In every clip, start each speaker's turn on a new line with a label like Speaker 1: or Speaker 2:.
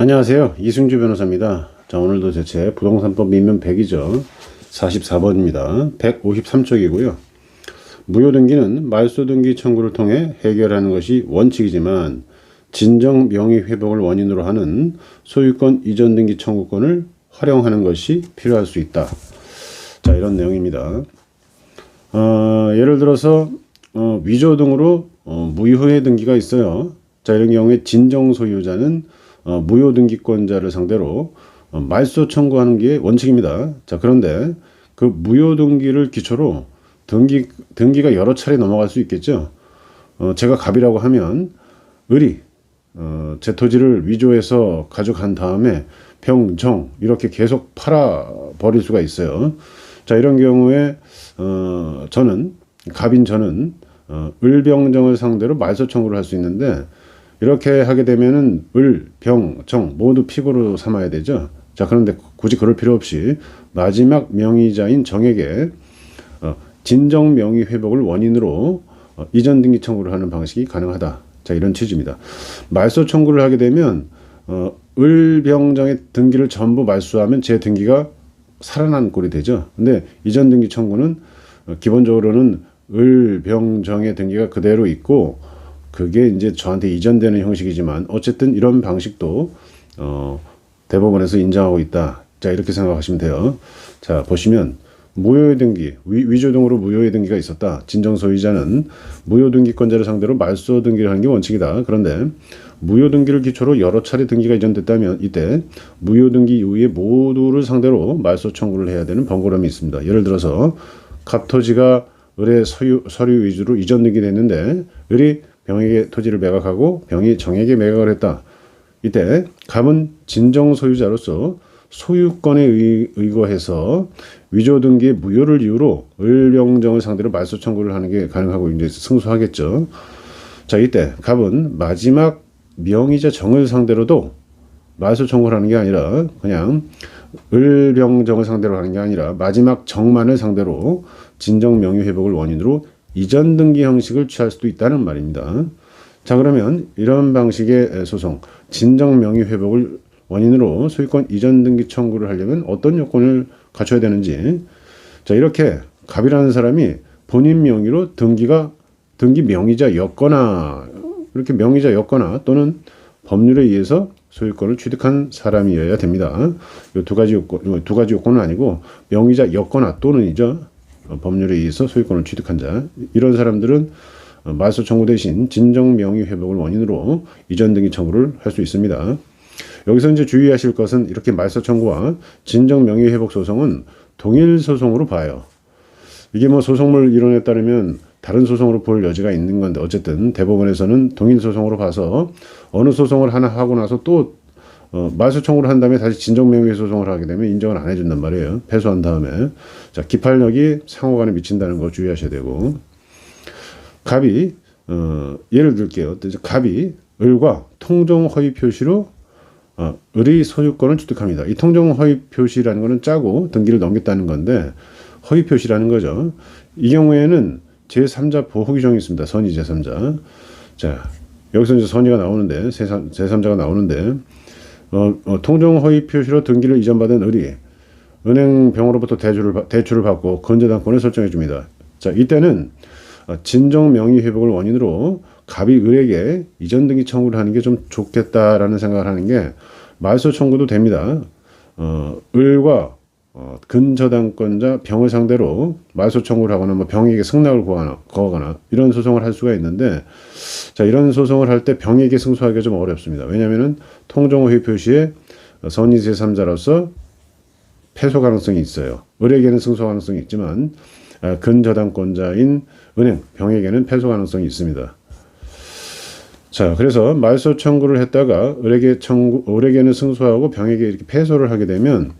Speaker 1: 안녕하세요. 이승주 변호사입니다. 자, 오늘도 제체 부동산법 민면 100이죠. 44번입니다. 153쪽이고요. 무효등기는 말소등기 청구를 통해 해결하는 것이 원칙이지만 진정 명의 회복을 원인으로 하는 소유권 이전 등기 청구권을 활용하는 것이 필요할 수 있다. 자, 이런 내용입니다. 어, 예를 들어서 어, 위조 등으로 어, 무효의 등기가 있어요. 자, 이런 경우에 진정 소유자는 어, 무효 등기권자를 상대로 어, 말소 청구하는 게 원칙입니다. 자, 그런데 그 무효 등기를 기초로 등기 등기가 여러 차례 넘어갈 수 있겠죠. 어, 제가 갑이라고 하면 을이 어, 제 토지를 위조해서 가져간 다음에 병정 이렇게 계속 팔아 버릴 수가 있어요. 자 이런 경우에 어, 저는 갑인 저는 어, 을병정을 상대로 말소 청구를 할 수 있는데 이렇게 하게 되면은 을, 병, 정 모두 피고로 삼아야 되죠. 자 그런데 굳이 그럴 필요 없이 마지막 명의자인 정에게 어, 진정 명의 회복을 원인으로 어, 이전 등기 청구를 하는 방식이 가능하다. 자 이런 취지입니다. 말소 청구를 하게 되면 어, 을병정의 등기를 전부 말소하면 제 등기가 살아난 꼴이 되죠. 근데 이전 등기 청구는 어, 기본적으로는 을병정의 등기가 그대로 있고 그게 이제 저한테 이전되는 형식이지만 어쨌든 이런 방식도 어, 대법원에서 인정하고 있다. 자 이렇게 생각하시면 돼요. 자 보시면 무효의 등기, 위, 조 등으로 무효의 등기가 있었다. 진정 소유자는 무효 등기권자를 상대로 말소 등기를 하는 게 원칙이다. 그런데 무효 등기를 기초로 여러 차례 등기가 이전됐다면 이때 무효 등기 이후에 모두를 상대로 말소 청구를 해야 되는 번거로움이 있습니다. 예를 들어서 갑토지가 을의 소유, 서류 위주로 이전 등기됐는데 을이 병에게 토지를 매각하고 병이 정에게 매각을 했다. 이때 갑은 진정 소유자로서 소유권에 의, 의거해서 위조 등기 무효를 이유로 을병정을 상대로 말소 청구를 하는 게 가능하고 이제 승소하겠죠. 자 이때 갑은 마지막 명의자 정을 상대로도 말소 청구를 하는 게 아니라 그냥 을병정을 상대로 하는 게 아니라 마지막 정만을 상대로 진정 명의 회복을 원인으로 이전 등기 형식을 취할 수도 있다는 말입니다. 자 그러면 이런 방식의 소송 진정 명의 회복을 원인으로 소유권 이전 등기 청구를 하려면 어떤 요건을 갖춰야 되는지 자 이렇게 갑이라는 사람이 본인 명의로 등기가 등기 명의자였거나 이렇게 명의자였거나 또는 법률에 의해서 소유권을 취득한 사람이어야 됩니다. 이 두 가지 요건 두 가지 요건은 아니고 명의자였거나 또는이죠. 어, 법률에 의해서 소유권을 취득한 자 이런 사람들은 어, 말소 청구 대신 진정 명의 회복을 원인으로 이전 등기 청구를 할 수 있습니다. 여기서 이제 주의하실 것은 이렇게 말소 청구와 진정 명의 회복 소송은 동일 소송으로 봐요. 이게 뭐 소송물 이론에 따르면 다른 소송으로 볼 여지가 있는 건데 어쨌든 대법원에서는 동일 소송으로 봐서 어느 소송을 하나 하고 나서 또 어, 말소 청구를 한 다음에 다시 진정 명의 소송을 하게 되면 인정을 안 해준단 말이에요. 패소한 다음에 자 기판력이 상호간에 미친다는 거 주의하셔야 되고 갑이 어, 예를 들게요. 갑이 을과 통정 허위 표시로 어, 을의 소유권을 취득합니다. 이 통정 허위 표시라는 것은 짜고 등기를 넘겼다는 건데 허위 표시라는 거죠. 이 경우에는 제3자 보호 규정이 있습니다. 선의 제3자. 자, 여기서 이제 선의가 나오는데 제3자가 나오는데 어, 어, 통정 허위 표시로 등기를 이전받은 을이 은행 병으로부터 대출을 대출을 받고 건재당권을 설정해 줍니다. 자, 이때는 어, 진정 명의 회복을 원인으로 갑이 을에게 이전 등기 청구를 하는 게 좀 좋겠다라는 생각을 하는 게 말소 청구도 됩니다. 어, 을과 어, 근저당권자 병을 상대로 말소 청구를 하거나 뭐 병에게 승낙을 구하거나, 이런 소송을 할 수가 있는데 자 이런 소송을 할 때 병에게 승소하기가 좀 어렵습니다. 왜냐하면은 통정호의 표시에 선의 제3자로서 패소 가능성이 있어요. 을에게는 승소 가능성이 있지만 아, 근저당권자인 은행 병에게는 패소 가능성이 있습니다. 자, 그래서 말소 청구를 했다가 을에게 청구, 을에게는 승소하고 병에게 이렇게 패소를 하게 되면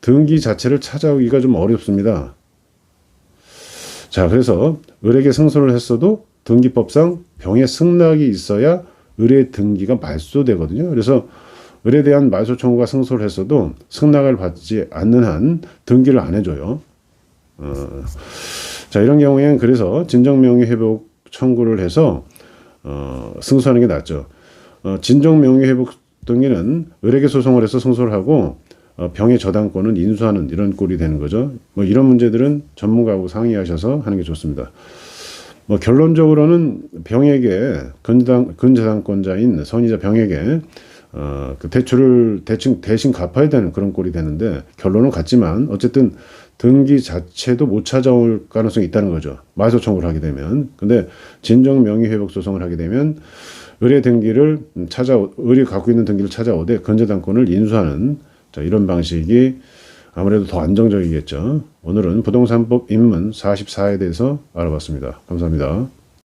Speaker 1: 등기 자체를 찾아오기가 좀 어렵습니다. 자, 그래서 을에게 승소를 했어도 등기법상 병의 승낙이 있어야 을의 등기가 말소되거든요. 그래서 을에 대한 말소 청구가 승소를 했어도 승낙을 받지 않는 한 등기를 안 해줘요. 어, 자, 이런 경우에는 그래서 진정명의 회복 청구를 해서 어, 승소하는 게 낫죠. 어, 진정 명의 회복 등기는 을에게 소송을 해서 승소를 하고 어, 병의 저당권을 인수하는 이런 꼴이 되는 거죠. 뭐 이런 문제들은 전문가하고 상의하셔서 하는 게 좋습니다. 뭐 결론적으로는 병에게 근저당, 근저당권자인 선의자 병에게 어, 그 대출을 대충 대신 갚아야 되는 그런 꼴이 되는데 결론은 같지만 어쨌든 등기 자체도 못 찾아올 가능성이 있다는 거죠. 말소 청구를 하게 되면. 근데 진정 명의 회복 소송을 하게 되면 의뢰 등기를 찾아 의뢰 갖고 있는 등기를 찾아오되 근저당권을 인수하는 자, 이런 방식이 아무래도 더 안정적이겠죠. 오늘은 부동산법 입문 44에 대해서 알아봤습니다. 감사합니다.